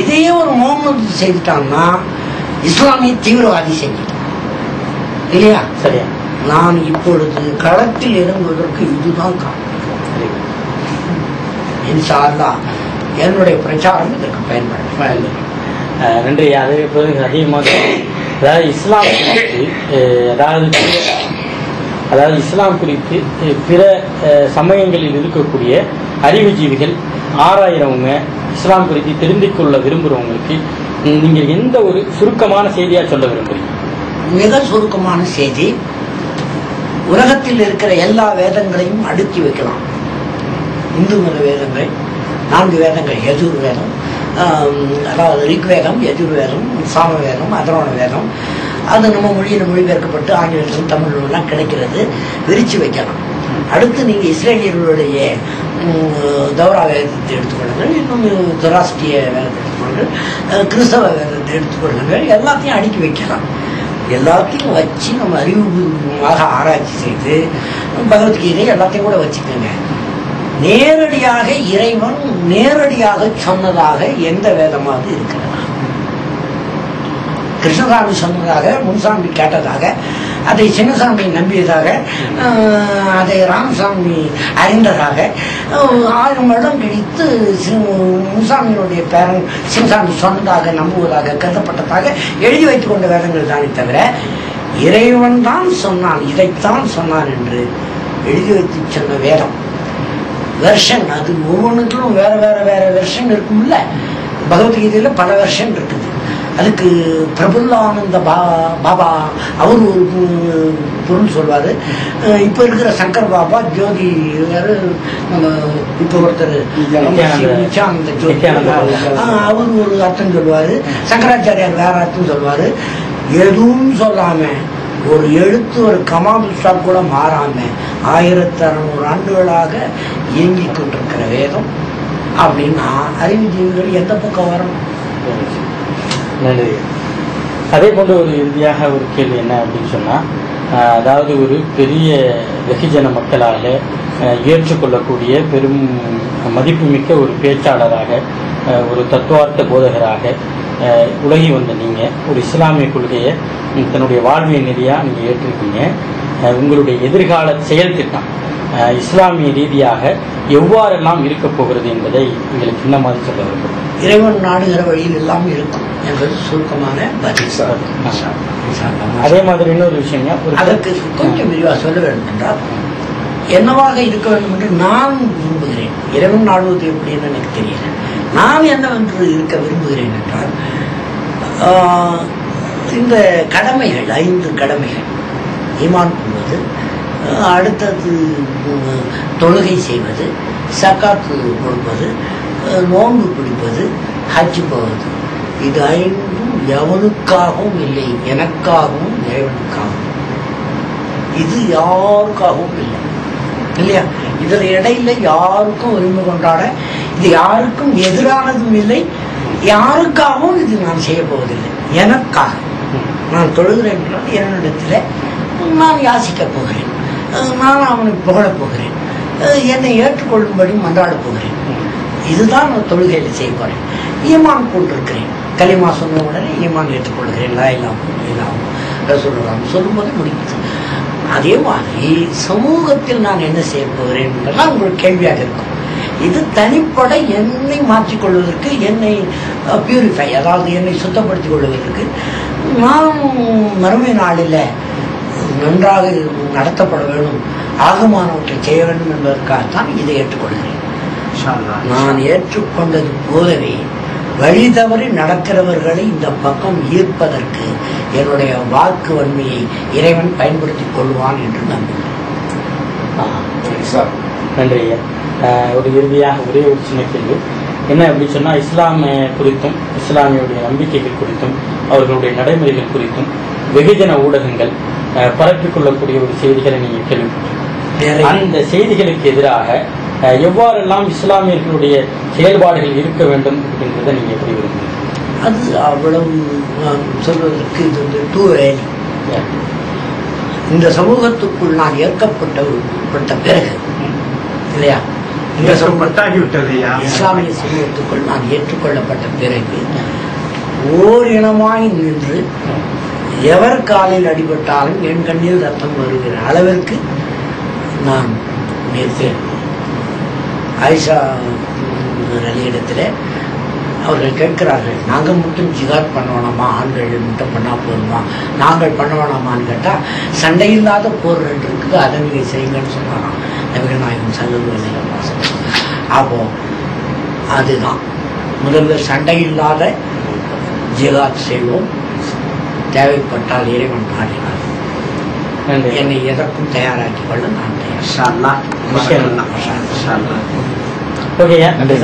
இதே ஒரு முகமது செய்துட்டான்னா இஸ்லாமிய தீவிரவாதி செஞ்சுட்டான் இல்லையா? சரியா நான் இப்பொழுது களத்தில் இறங்குவதற்கு இதுதான் காரணம். அல்லாஹ் என்னுடைய பிரச்சாரம் இதற்கு பயன்படும். நன்றி அதே போது அதிகமாக அதாவது இஸ்லாம் அதாவது அதாவது இஸ்லாம் குறித்து பிற சமயங்களில் இருக்கக்கூடிய அறிவுஜீவிகள் ஆராயிறவங்க இஸ்லாம் குறித்து தெரிந்து கொள்ள விரும்புகிறவங்களுக்கு நீங்க எந்த ஒரு சுருக்கமான செய்தியா சொல்ல விரும்புறீங்க? மிக சுருக்கமான செய்தி உலகத்தில் இருக்கிற எல்லா வேதங்களையும் அடுக்கி வைக்கலாம். இந்து மத வேதங்கள் நான்கு வேதங்கள் எதிர் வேதம் அதாவது ரிக்வேதம் எஜுர்வேதம் சாம வேதம் அதரோண வேதம். அது நம்ம மொழியில் மொழிபெயர்க்கப்பட்டு ஆங்கிலத்திலும் தமிழ்லாம் கிடைக்கிறது. விரிச்சு வைக்கலாம். அடுத்து நீங்கள் இஸ்ரேலியர்களுடைய தௌரா வேதத்தை எடுத்துக்கொள்ளுங்கள் இன்னும் துராஸ்டிய வேதத்தை எடுத்துக்கொள்ளுங்கள் கிறிஸ்தவ வேதத்தை எடுத்துக்கொள்ளுங்கள் எல்லாத்தையும் அடுக்கி வைக்கலாம். எல்லாத்தையும் வச்சு நம்ம அறிவுபூர்வமாக ஆராய்ச்சி செய்து பகவத்கீதை எல்லாத்தையும் கூட வச்சுக்கோங்க. நேரடியாக இறைவன் நேரடியாக சொன்னதாக எந்த வேதமாவது இருக்கிறது கிருஷ்ணசாமி சொன்னதாக முன்சாமி கேட்டதாக அதை சின்னசாமி நம்பியதாக அதை ராமசாமி அறிந்ததாக ஆயிரம் வருடம் கழித்து முன்சாமியினுடைய பேரன் சின்னசாமி சொன்னதாக நம்புவதாக கருதப்பட்டதாக எழுதி வைத்துக் கொண்ட வேதங்கள் தானே தவிர இறைவன் தான் சொன்னான் இதைத்தான் சொன்னான் என்று எழுதி வைத்து சொன்ன வேதம். வெர்ஷன் அது ஒவ்வொன்றுக்கும் வேற வேற வேற வெர்ஷன் இருக்கும்ல. பகவத்கீதையில பல வெர்ஷன் இருக்குது. அதுக்கு பிரபுல்லானந்த பா பாபா அவர் ஒரு பொருள் சொல்வாரு. இப்ப இருக்கிற சங்கர் பாபா ஜோதி நம்ம இப்ப ஒருத்தர் நித்யானந்த- ஜோதி அவர் ஒரு அர்த்தம் சொல்வாரு. சங்கராச்சாரியார் வேற அர்த்தம் சொல்வாரு. எதுவும் சொல்லாம ஒரு எழுத்து ஒரு கமால் ஸ்டாப் கூட மாறாம ஆயிரத்தி அறுநூறு ஆண்டுகளாக இயங்கிக் கொண்டிருக்கிற வேதம். அப்படின்னா அறிவுஜீவிகள் எந்த பக்கம் வரணும்? நன்றி. அதே போன்ற ஒரு இறுதியாக ஒரு கேள்வி என்ன அப்படின்னு சொன்னால் அதாவது ஒரு பெரிய வெகுஜன மக்களால் ஏற்றுக்கொள்ளக்கூடிய பெரும் மதிப்புமிக்க ஒரு பேச்சாளராக ஒரு தத்துவார்த்த போதகராக உலகி வந்த நீங்கள் ஒரு இஸ்லாமிய கொள்கையை தன்னுடைய வாழ்வியல் நிதியாக நீங்கள் ஏற்றிருக்கீங்க. உங்களுடைய எதிர்கால செயல் திட்டம் இஸ்லாமிய ரீதியாக எவ்வாறெல்லாம் இருக்கப் போகிறது என்பதை எங்களுக்கு இந்த மாதிரி சொல்ல விரும்புகிறேன் இறைவன் நாடுகிற வழியில் எல்லாம் இருக்கும் என்பது சுருக்கமான பதில். அதே மாதிரி இன்னொரு விஷயங்க அதற்கு கொஞ்சம் விரிவாக சொல்ல வேண்டும் என்றால் என்னவாக இருக்க வேண்டும் என்று நான் விரும்புகிறேன். இறைவன் நாடுவது எப்படின்னு எனக்கு தெரியல. நான் என்னவென்று இருக்க விரும்புகிறேன் என்றால் இந்த கடமைகள் ஐந்து கடமைகள். ஈமான் கொள்வது அடுத்தது தொழுகை செய்வது சக்காத்து கொடுப்பது நோன்பு பிடிப்பது ஹஜ் போவது. இது ஐந்தும் எவனுக்காகவும் இல்லை எனக்காகவும் இறைவனுக்காகவும். இது யாருக்காகவும் இல்லை. இல்லையா? இதில் இடையில யாருக்கும் உரிமை கொண்டாட இது யாருக்கும் எதிரானதும் இல்லை யாருக்காகவும் இது நான் செய்ய போவதில்லை. எனக்காக. நான் தொழுகிறேன் என்றால் என்னிடத்தில் நான் யாசிக்கப் போகிறேன். நான் அவனுக்கு புகழப் போகிறேன். என்னை ஏற்றுக்கொள்ளும்படி மன்றாடப் போகிறேன். இதுதான் நான் தொழுகையில் செய்ய போகிறேன் ஈமான் கொண்டிருக்கிறேன் கலிமா சொன்ன உடனே ஈமான் ஏற்றுக்கொள்கிறேன். லா இல்லாமல் இல்லாமல் ரசூலுல்லாஹ் சொல்லும்போது முடிஞ்சது. அதே மாதிரி சமூகத்தில் நான் என்ன செய்ய போகிறேன் என்றெல்லாம் உங்களுக்கு கேள்வியாக இருக்கும். இது தனிப்பட என்னை மாற்றிக்கொள்வதற்கு என்னை பியூரிஃபை அதாவது என்னை சுத்தப்படுத்திக் கொள்வதற்கு நான் மறுமை நாளில் நன்றாக நடத்தப்பட வேண்டும். ஆகமானவற்றை செய்ய வேண்டும் என்பதற்காகத்தான் இதை ஏற்றுக்கொள்கிறேன். நான் ஏற்றுக்கொண்டது போலவே வழி தவறி நடக்கிறவர்களை இந்த பக்கம் ஈர்ப்பதற்கு என்னுடைய வாக்கு வன்மையை இறைவன் பயன்படுத்திக் கொள்வான் என்று நம்புகிறேன். நன்றி ஒரு இறுதியாக ஒரே ஒரு சின்ன கேள்வி. என்ன அப்படின்னு சொன்னா இஸ்லாமிய குறித்தும் இஸ்லாமியுடைய நம்பிக்கைகள் குறித்தும் அவர்களுடைய நடைமுறைகள் குறித்தும் வெகுஜன ஊடகங்கள் ஆஹ் பரப்பிக் கொள்ளக்கூடிய ஒரு செய்திகளை நீங்க கேள்விப்பட்டிருக்கீங்க. அந்த செய்திகளுக்கு எதிராக எவ்வாறெல்லாம் இஸ்லாமியர்களுடைய செயல்பாடுகள் இருக்க வேண்டும் அப்படின்றத நீங்க எப்படி விரும்புறீங்க? அது அவ்வளவு நான் சொல்வதற்கு இது வந்து டூ வேலி இந்த சமூகத்துக்குள் நான் ஏற்கப்பட்ட பட்ட பிறகு இல்லையா? இந்த இஸ்லாமிய சமூகத்துக்குள் நான் ஏற்றுக்கொள்ளப்பட்ட பிறகு ஓர் இனமாய் நின்று எவர் காலில் அடிபட்டாலும் என் கண்ணில் ரத்தம் வருகிற அளவிற்கு நான் நிறுத்தேன் ஆயிஷா நிலையிடத்தில் அவர்கள் கேட்கிறார்கள் நாங்கள் மட்டும் ஜிகாத் பண்ண வேணாமா ஆண்கள் மட்டும் பண்ணால் போதுமா? நாங்கள் பண்ண வேணாமான்னு கேட்டால் சண்டை இல்லாத போர் இருக்குது அதை நீங்கள் செய்யுங்கன்னு சொன்னாராம். நபிகள் நாயகம் சல்லு வாசம் அதுதான். முதல்ல சண்டை இல்லாத ஜிகாத் செய்வோம். தேவைப்பட்டால் இறைவன் பாடினார். என்னை எதற்கும் தயாராக்கிக் கொள்ள நான் தயார். இன்ஷா அல்லாஹ். ஓகேயா நன்றி.